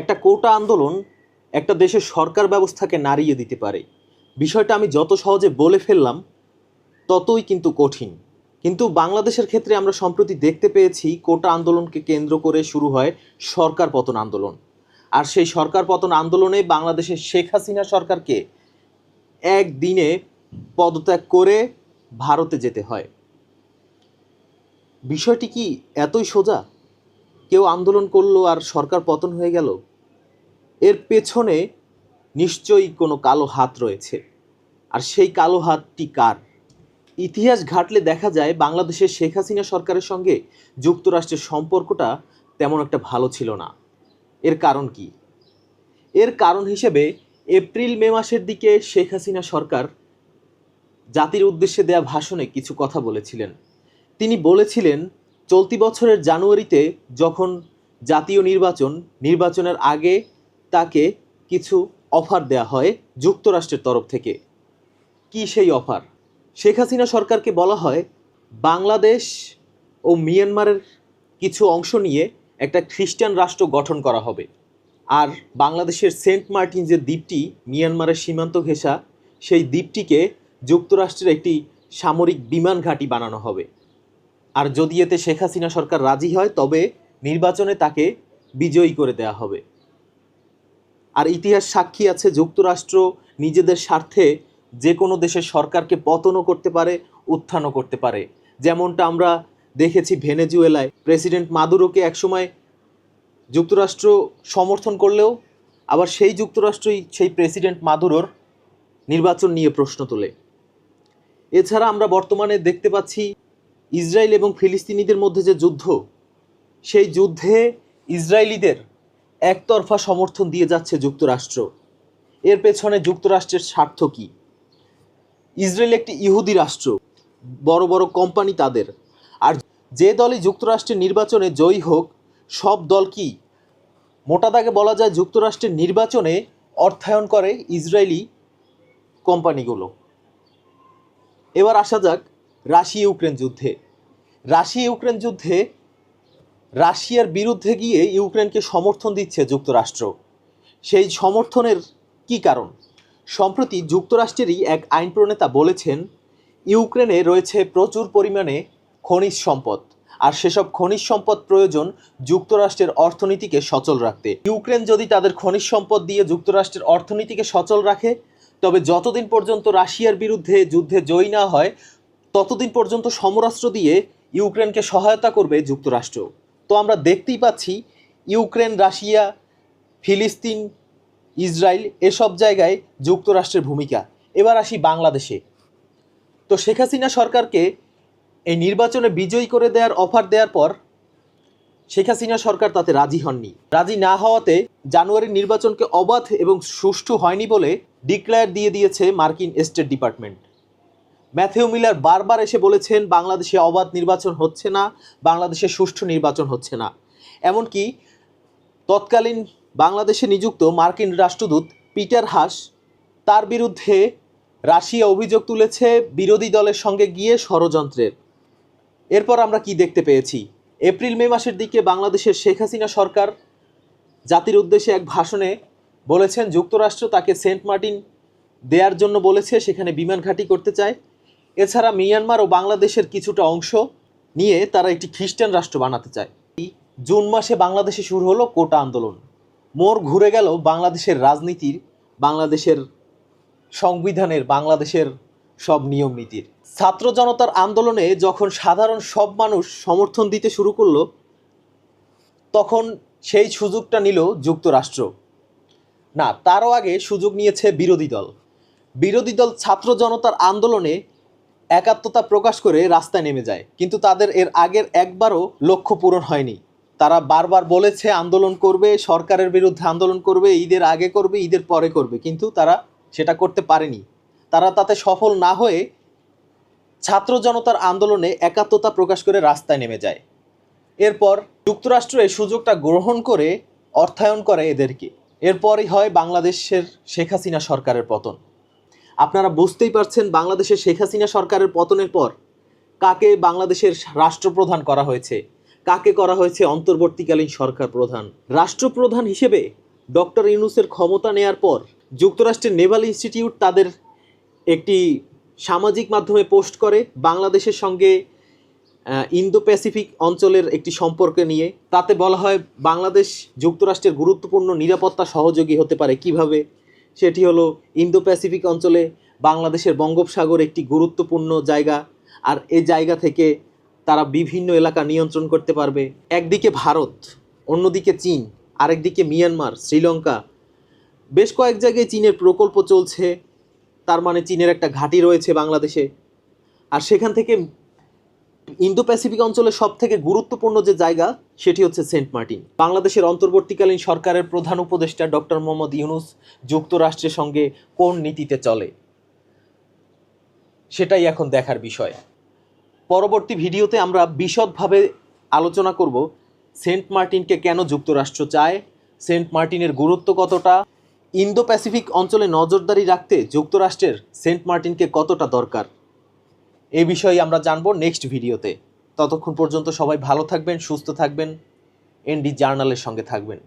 একটা কোটা আন্দোলন একটা দেশের সরকার ব্যবস্থাকে নাড়িয়ে দিতে পারে। বিষয়টা আমি যত সহজে বলে ফেললাম, ততই কিন্তু কঠিন। কিন্তু বাংলাদেশের ক্ষেত্রে আমরা সম্প্রতি দেখতে পেয়েছি, কোটা আন্দোলনকে কেন্দ্র করে শুরু হয় সরকার পতন আন্দোলন। আর সেই সরকার পতন আন্দোলনে বাংলাদেশের শেখ হাসিনা সরকারকে একদিনে পদত্যাগ করে ভারতে যেতে হয়। বিষয়টি কি এতই সোজা? কেউ আন্দোলন করল আর সরকার পতন হয়ে গেল? এর পেছনে নিশ্চয়ই কোনো কালো হাত রয়েছে। আর সেই কালো হাতটি কার? ইতিহাস ঘাটলে দেখা যায়, বাংলাদেশের শেখ হাসিনা সরকারের সঙ্গে যুক্তরাষ্ট্রের সম্পর্কটা তেমন একটা ভালো ছিল না। এর কারণ কি? এর কারণ হিসেবে এপ্রিল, মে মাসের দিকে শেখ হাসিনা সরকার জাতির উদ্দেশ্যে দেয়া ভাষণে কিছু কথা বলেছিলেন। তিনি বলেছিলেন, চলতি বছরের জানুয়ারিতে যখন জাতীয় নির্বাচন, নির্বাচনের আগে তাকে কিছু অফার দেয়া হয় যুক্তরাষ্ট্রের তরফ থেকে। কি সেই অফার শেখ হাসিনা সরকারকে বলা হয় বাংলাদেশ ও মিয়ানমারের কিছু অংশ নিয়ে একটা খ্রিস্টান রাষ্ট্র গঠন করা হবে। আর বাংলাদেশের সেন্ট মার্টিন যে দ্বীপটি, মিয়ানমারের সীমান্ত ঘেঁষা, সেই দ্বীপটিকে যুক্তরাষ্ট্রের একটি সামরিক বিমান ঘাঁটি বানানো হবে। আর যদি এতে শেখ হাসিনা সরকার রাজি হয়, তবে নির্বাচনে তাকে বিজয়ী করে দেয়া হবে। আর ইতিহাস সাক্ষী আছে, যুক্তরাষ্ট্র নিজেদের স্বার্থে যে কোনো দেশের সরকারকে পতনও করতে পারে, উত্থানও করতে পারে। যেমনটা আমরা দেখেছি ভেনেজুয়েলায়। প্রেসিডেন্ট মাদুরোকে একসময় যুক্তরাষ্ট্র সমর্থন করলেও, আবার সেই যুক্তরাষ্ট্রই সেই প্রেসিডেন্ট মাদুরোর নির্বাচন নিয়ে প্রশ্ন তোলে। এছাড়া আমরা বর্তমানে দেখতে পাচ্ছি ইসরায়েল এবং ফিলিস্তিনিদের মধ্যে যে যুদ্ধ, সেই যুদ্ধে ইসরায়েলিদের একতরফা সমর্থন দিয়ে যাচ্ছে যুক্তরাষ্ট্র। এর পেছনে যুক্তরাষ্ট্রের স্বার্থ কি? ইসরায়েল একটি ইহুদি রাষ্ট্র, বড় বড় কোম্পানি তাদের। আর যে দলই যুক্তরাষ্ট্রের নির্বাচনে জয়ী হোক, সব দল কি? মোটা দাগে বলা যায় যুক্তরাষ্ট্রের নির্বাচনে অর্থায়ন করে ইসরায়েলি কোম্পানিগুলো। এবার আসা যাক রাশিয়া ইউক্রেন যুদ্ধে। রাশিয়া ইউক্রেন যুদ্ধে রাশিয়ার বিরুদ্ধে গিয়ে ইউক্রেনকে সমর্থন দিচ্ছে যুক্তরাষ্ট্র। সেই সমর্থনের কি কারণ? সম্প্রতি যুক্তরাষ্ট্রেরই এক আইন প্রণেতা বলেছেন, ইউক্রেনে রয়েছে প্রচুর পরিমাণে খনিজ সম্পদ, আর সেসব খনিজ সম্পদ প্রয়োজন যুক্তরাষ্ট্রের অর্থনীতিকে সচল রাখতে। ইউক্রেন যদি তাদের খনিজ সম্পদ দিয়ে যুক্তরাষ্ট্রের অর্থনীতিকে সচল রাখে, তবে যতদিন পর্যন্ত রাশিয়ার বিরুদ্ধে যুদ্ধে জয়ী না হয়, ততদিন পর্যন্ত সমরাস্ত্র দিয়ে ইউক্রেনকে সহায়তা করবে যুক্তরাষ্ট্র। তো আমরা দেখতেই পাচ্ছি ইউক্রেন, রাশিয়া, ফিলিস্তিন, ইসরায়েল এসব জায়গায় যুক্তরাষ্ট্রের ভূমিকা। এবার আসি বাংলাদেশে। তো শেখ হাসিনা সরকারকে এই নির্বাচনে বিজয়ী করে দেওয়ার, অফার দেওয়ার পর শেখ হাসিনা সরকার তাতে রাজি হননি। রাজি না হওয়াতে জানুয়ারির নির্বাচনকে অবাধ এবং সুষ্ঠু হয়নি বলে ডিক্লেয়ার দিয়ে দিয়েছে মার্কিন স্টেট ডিপার্টমেন্ট। ম্যাথিউ মিলার বারবার এসে বলেছেন, বাংলাদেশে অবাধ নির্বাচন হচ্ছে না, বাংলাদেশে সুষ্ঠু নির্বাচন হচ্ছে না। এমনকি তৎকালীন বাংলাদেশে নিযুক্ত মার্কিন রাষ্ট্রদূত পিটার হাস তার বিরুদ্ধে রাশিয়া অভিযোগ তুলেছে, বিরোধী দলের সঙ্গে গিয়ে ষড়যন্ত্রের। এরপর আমরা কি দেখতে পেয়েছি? এপ্রিল, মে মাসের দিকে বাংলাদেশের শেখ হাসিনা সরকার জাতির উদ্দেশ্যে এক ভাষণে বলেছেন, যুক্তরাষ্ট্র তাকে সেন্ট মার্টিন দেওয়ার জন্য বলেছে, সেখানে বিমান ঘাঁটি করতে চায়। এছাড়া মিয়ানমার ও বাংলাদেশের কিছুটা অংশ নিয়ে তারা একটি খ্রিস্টান রাষ্ট্র বানাতে চায়। জুন মাসে বাংলাদেশে শুরু হলো কোটা আন্দোলন। মোড় ঘুরে গেল বাংলাদেশের রাজনীতির, বাংলাদেশের সংবিধানের, বাংলাদেশের সব নিয়ম নীতির। ছাত্র জনতার আন্দোলনে যখন সাধারণ সব মানুষ সমর্থন দিতে শুরু করল, তখন সেই সুযোগটা নিল যুক্তরাষ্ট্র। না, তারও আগে সুযোগ নিয়েছে বিরোধী দল। বিরোধী দল ছাত্র জনতার আন্দোলনে একাত্মতা প্রকাশ করে রাস্তায় নেমে যায়। কিন্তু তাদের এর আগের একবারও লক্ষ্য পূরণ হয়নি। তারা বারবার বলেছে, আন্দোলন করবে, সরকারের বিরুদ্ধে আন্দোলন করবে, ঈদের আগে করবে, ঈদের পরে করবে। কিন্তু তারা সেটা করতে পারেনি। তারা তাতে সফল না হয়ে ছাত্র জনতার আন্দোলনে একাত্মতা প্রকাশ করে রাস্তায় নেমে যায়। এরপর যুক্তরাষ্ট্র এই সুযোগটা গ্রহণ করে অর্থায়ন করে এদেরকে। এরপরই হয় বাংলাদেশের শেখ হাসিনা সরকারের পতন। আপনারা বুঝতেই পারছেন বাংলাদেশের শেখ হাসিনা সরকারের পতনের পর কাকে বাংলাদেশের রাষ্ট্রপ্রধান করা হয়েছে, কাকে করা হয়েছে অন্তর্বর্তীকালীন সরকার প্রধান। রাষ্ট্রপ্রধান হিসেবে ডক্টর ইউনুসের ক্ষমতা নেয়ার পর যুক্তরাষ্ট্রের নেভাল ইনস্টিটিউট তাদের একটি সামাজিক মাধ্যমে পোস্ট করে, বাংলাদেশের সঙ্গে ইন্দো প্যাসিফিক অঞ্চলের একটি সম্পর্ক নিয়ে। তাতে বলা হয় বাংলাদেশ যুক্তরাষ্ট্রের গুরুত্বপূর্ণ নিরাপত্তা সহযোগী হতে পারে কীভাবে? সেটি হলো ইন্দো প্যাসিফিক অঞ্চলে বাংলাদেশের বঙ্গোপসাগর একটি গুরুত্বপূর্ণ জায়গা, আর এই জায়গা থেকে তারা বিভিন্ন এলাকা নিয়ন্ত্রণ করতে পারবে। একদিকে ভারত, অন্যদিকে চীন, আরেকদিকে মিয়ানমার, শ্রীলঙ্কা। বেশ কয়েক জায়গায় চীনের প্রকল্প চলছে, তার মানে চীনের একটা ঘাঁটি রয়েছে বাংলাদেশে। আর সেখান থেকে ইন্দো প্যাসিফিক অঞ্চলের সব থেকে গুরুত্বপূর্ণ যে জায়গা সেটি হচ্ছে সেন্ট মার্টিন। বাংলাদেশের অন্তর্বর্তীকালীন সরকারের প্রধান উপদেষ্টা ডক্টর মোহাম্মদ ইউনুস যুক্তরাষ্ট্রের সঙ্গে কোন নীতিতে চলে? সেটাই এখন দেখার বিষয়। পরবর্তী ভিডিওতে আমরা বিশদভাবে আলোচনা করব সেন্ট মার্টিনকে কেন যুক্তরাষ্ট্র চায়, সেন্ট মার্টিনের গুরুত্ব কতটা ইন্দো প্যাসিফিক অঞ্চলে নজরদারি রাখতে যুক্তরাষ্ট্রের সেন্ট মার্টিনকে কতটা দরকার, এ বিষয়ে আমরা জানব নেক্সট ভিডিওতে। ততক্ষণ পর্যন্ত সবাই ভালো থাকবেন সুস্থ থাকবেন এনডি জার্নালের সঙ্গে থাকবেন।